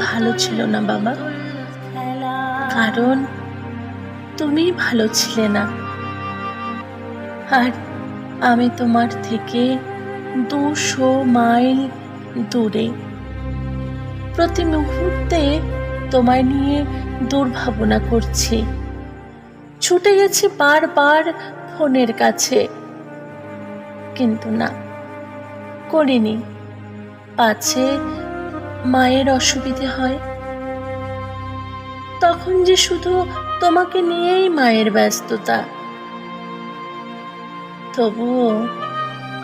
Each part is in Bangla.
ভালো ছিল না, বাবা। কারণ তুমি ভালো ছিলে না। আর আমি তোমার থেকে দুশো মাইল দূরে। প্রতি মুহূর্তে তোমায় নিয়ে দুর্ভাবনা করছি। ছুটে গেছি বারবার ফোনের কাছে। কিন্তু না, করিনি। পাছে মায়ের অসুবিধে হয়। তখন যে শুধু তোমাকে নিয়েই মায়ের ব্যস্ততা। তবুও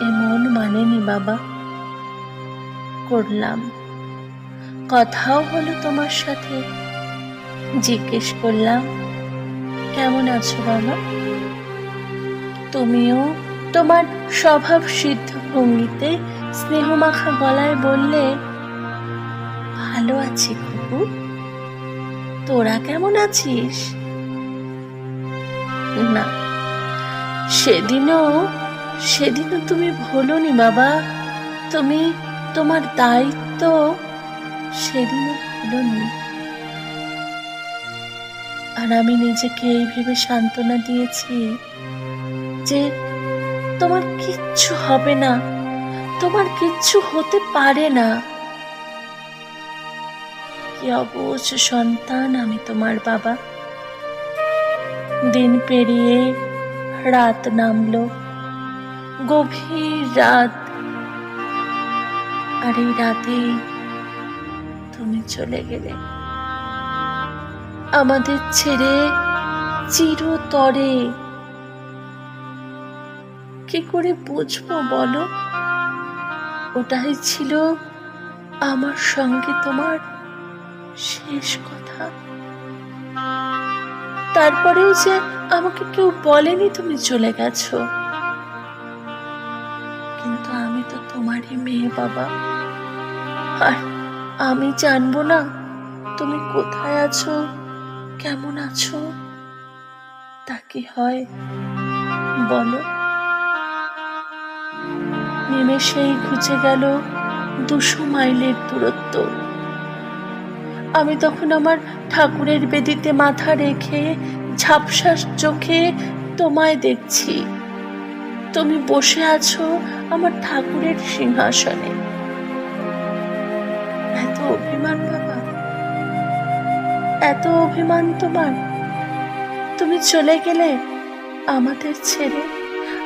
এমন মানেনি বাবা। করলাম। কথাও হলো তোমার সাথে। জিজ্ঞেস করলাম, কেমন আছো বাবা? তুমিও তোমার স্বভাব সিদ্ধ ভঙ্গিতে স্নেহমাখা গলায় বললে ভালো আছি কুকু তোরা কেমন আছিস? না, সেদিনও সেদিনও তুমি ভুলোনি বাবা। তুমি তোমার দায়িত্ব সেদিনও ভুলোনি। আর আমি নিজেকে এই ভেবে সান্ত্বনা দিয়েছি যে তোমার কিচ্ছু হবে না, তোমার কিচ্ছু হতে পারে না। কি অবুঝ সন্তান আমি তোমার বাবা? দিন পেরিয়ে রাত নামলো, গভীর রাত। আর এই রাতেই তুমি চলে গেলে। আমাদের ছেড়ে চিরতরে কি করে বুঝব বলো? ওটাই ছিল আমার সঙ্গে তোমার শেষ কথা। তারপরেও যে আমাকে কেউ বলেনি তুমি চলে গেছো। কিন্তু আমি তো তোমারই মেয়ে, বাবা। আর আমি জানব না তুমি কোথায় আছো, কেমন আছো, তা কি হয়, বলো। নিমেষেই ঘুচে গেল দুশো মাইলের দূরত্ব। আমি তখন আমার ঠাকুরের বেদিতে মাথা রেখে ঝাপসা চোখে তোমায় দেখছি। তুমি বসে আছো আমার ঠাকুরের সিংহাসনে। এত অভিমান বাবা। এত অভিমান তোমার। তুমি চলে গেলে আমাদের ছেড়ে,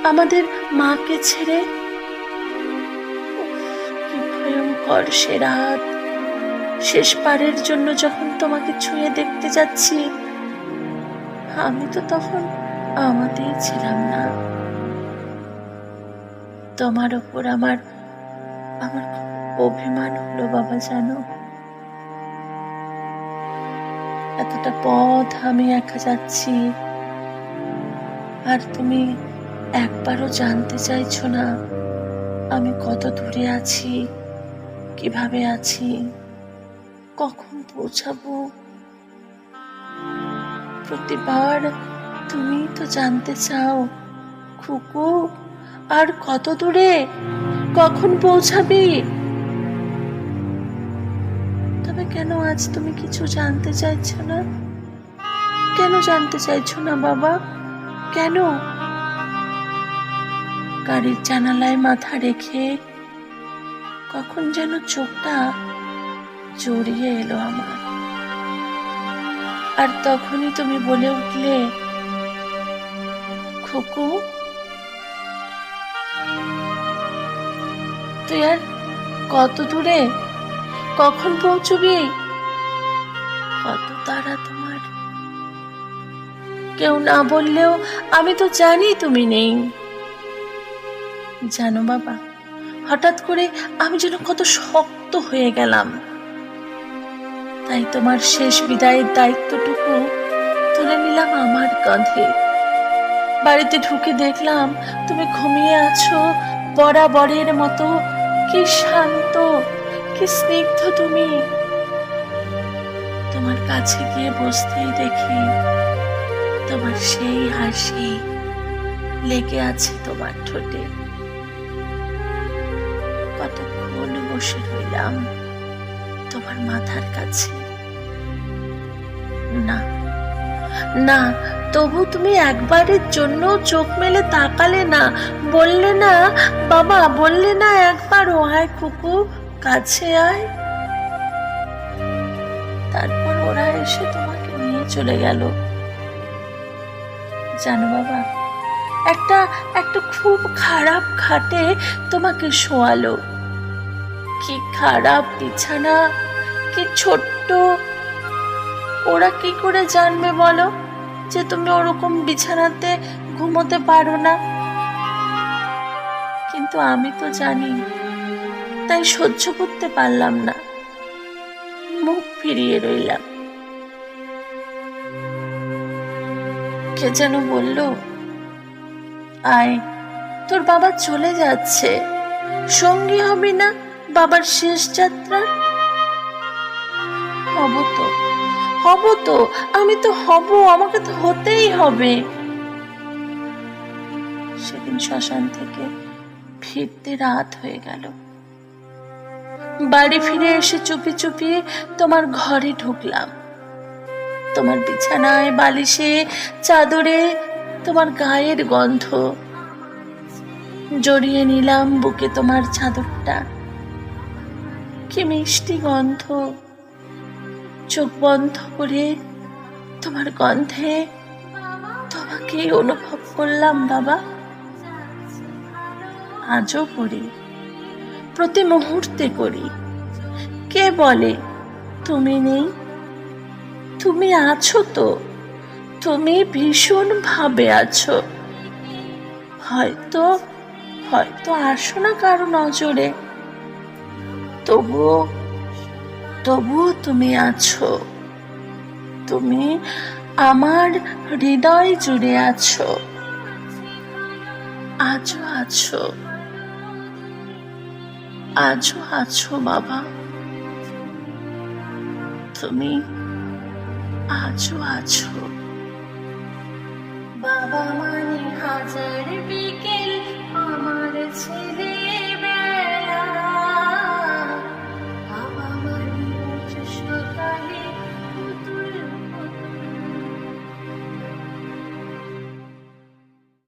আমাদের মাকে ছেড়ে? কি ভয়ঙ্কর সে রাত। শেষ পারের জন্য যখন তোমাকে ছুঁয়ে দেখতে যাচ্ছি, আমি তো তখন আমাতেই ছিলাম না। তোমার ওপর আমার আমার অভিমান হলো, বাবা, জানো? এতটা পথ আমি একা যাচ্ছি, আর তুমি একবারও জানতে চাইছো না আমি কত দূরে আছি, কীভাবে আছি। কখন পৌঁছাবো? প্রতিবার তুমি তো জানতে চাও, খুকু, আর কত দূরে? কখন পৌঁছাবি? তবে কেন আজ তুমি কিছু জানতে চাইছো না? কেন জানতে চাইছো না, বাবা? কেন? গাড়ির জানালায় মাথা রেখে কখন যেন চোখটা জড়িয়ে এলো আমার। আর তখনই তুমি বলে উঠলে, খুকু, তুই আর কত দূরে? কখন পৌঁছবি? কত তারা তোমার। কেউ না বললেও আমি তো জানি তুমি নেই। জানো বাবা, হঠাৎ করে আমি যেন কত শক্ত হয়ে গেলাম। তাই তোমার শেষ বিদায়ের দায়িত্বটুকু তুলে নিলাম আমার কাঁধে। বাড়িতে ঢুকে দেখলাম তুমি ঘুমিয়ে আছো, বরাবরের মতো। কি শান্ত, কি স্নিগ্ধ তুমি। তোমার কাছে গিয়ে বসতেই দেখি তোমার সেই হাসি লেগে আছে তোমার ঠোঁটে। কতক্ষণ বসে রইলাম। তোমার মাথার কাছে। না না, তবু তুমি একবারের জন্য চোখ মেলে তাকালে না। বললে না, বাবা, বললে না একবার ও আয় কুকু, কাছে আয়। তারপর ওরা এসে তোমাকে নিয়ে চলে গেল। জানো বাবা, একটা একটা খুব খারাপ খাটে তোমাকে শোয়ালো। কি খারাপ বিছানা কি ছোট্ট? ওরা কি করে জানবে বলো? যে তুমি ওরকম বিছানাতে ঘুমোতে পারো না। কিন্তু আমি তো জানি, তাই সহ্য করতে পারলাম না। মুখ ফিরিয়ে রইলাম। কে যেন বলল, আয়, তোর বাবা চলে যাচ্ছে। সঙ্গী হবি না বাবার শেষ যাত্রা হব তো। হব তো? আমি তো হব, আমাকে তো হতেই হবে। সেদিন শ্মশান থেকে ফিরতে রাত হয়ে গেল। বাড়ি ফিরে এসে চুপি চুপি তোমার ঘরে ঢুকলাম। তোমার বিছানায় বালিশে, চাদরে তোমার গায়ের গন্ধ। জড়িয়ে নিলাম বুকে তোমার চাদরটা। কি মিষ্টি গন্ধ। চোখ বন্ধ করে তোমার গন্ধে তোমাকে অনুভব করলাম, বাবা। আজও করি প্রতি মুহূর্তে করি। কে বলে, তুমি নেই? তুমি আছো তো, তুমি ভীষণ ভাবে আছো। হয়তো হয়তো আসো না কারও নজরে। তবুও তবুও তুমি আছো। তুমি আমার হৃদয় জুড়ে আছো। আজও আছো। আজও আছো, বাবা। তুমি আজও আছো। বাবা মানে হাজার বিকেল, আমার ছেলে